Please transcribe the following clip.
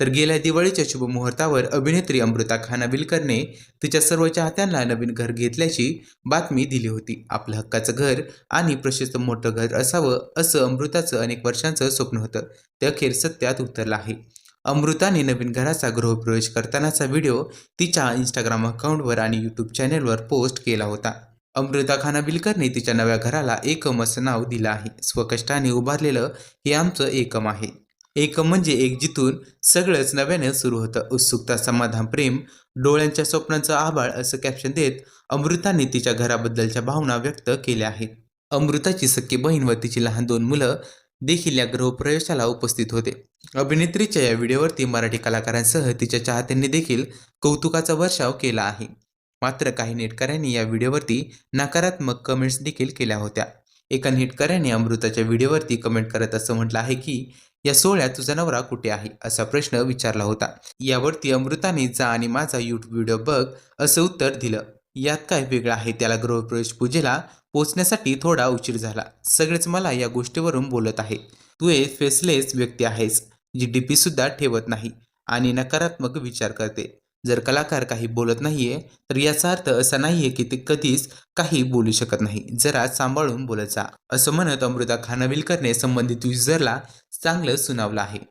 तर गेल्या दिवाळीच्या शुभमुहूर्तावर अभिनेत्री अमृता खानाविलकरने तिच्या सर्व चाहत्यांना नवीन घर घेतल्याची बातमी दिली होती. आपलं हक्काचं घर आणि प्रशस्त मोठं घर असावं असं अमृताचं अनेक वर्षांचं स्वप्न होतं. ते अखेर सत्यात उतरलं आहे. अमृताने नवीन घराचा गृहप्रवेश करतानाचा व्हिडिओ तिच्या इंस्टाग्राम अकाउंटवर आणि यूट्यूब चॅनेलवर पोस्ट केला होता. अमृता खानाविलकरने तिच्या नव्या घराला एकम असं नाव दिलं आहे. स्वकष्टाने उभारलेलं हे आमचं एकम आहे. एक म्हणजे एक जिथून सगळंच नव्याने सुरू होतं. उत्सुकता समाधान प्रेम डोळ्यांच्या स्वप्नांचं आभाळ असं कॅप्शन देत अमृताने तिच्या घराबद्दलच्या भावना व्यक्त केल्या आहेत. अमृताची सख्खी बहीण व तिची लहान दोन मुलं देखील या गृहप्रवेशाला उपस्थित होते. अभिनेत्रीच्या या व्हिडिओवरती मराठी कलाकारांसह तिच्या चाहत्यांनी देखील कौतुकाचा वर्षाव केला आहे. मात्र काही नेटकऱ्यांनी या व्हिडिओवरती नकारात्मक कमेंट्स देखील केल्या होत्या. एका नेटकऱ्याने अमृताच्या व्हिडिओवरती कमेंट करत असं म्हटलं आहे की या सोहळ्यात तुझा नवरा कुठे आहे? असा प्रश्न विचारला होता. यावरती अमृताने जा आणि माझा यूट्यूब व्हिडिओ बघ असं उत्तर दिलं. यात काय वेगळं आहे? त्याला गृहप्रवेश पूजेला पोचण्यासाठी थोडा उशीर झाला. सगळेच मला या गोष्टीवरून बोलत आहे. तू एक फेसलेस व्यक्ती आहेस जी डीपी सुद्धा ठेवत नाही आणि नकारात्मक विचार करते. जर कलाकार काही बोलत नाही आहे तर याचा अर्थ असा नाही आहे की ते कधीच काही बोलू शकत नाही. जरा सांभाळून बोलत जा असं म्हणत अमृता खानाविलकरने संबंधित युजरला चांगलं सुनावलं आहे.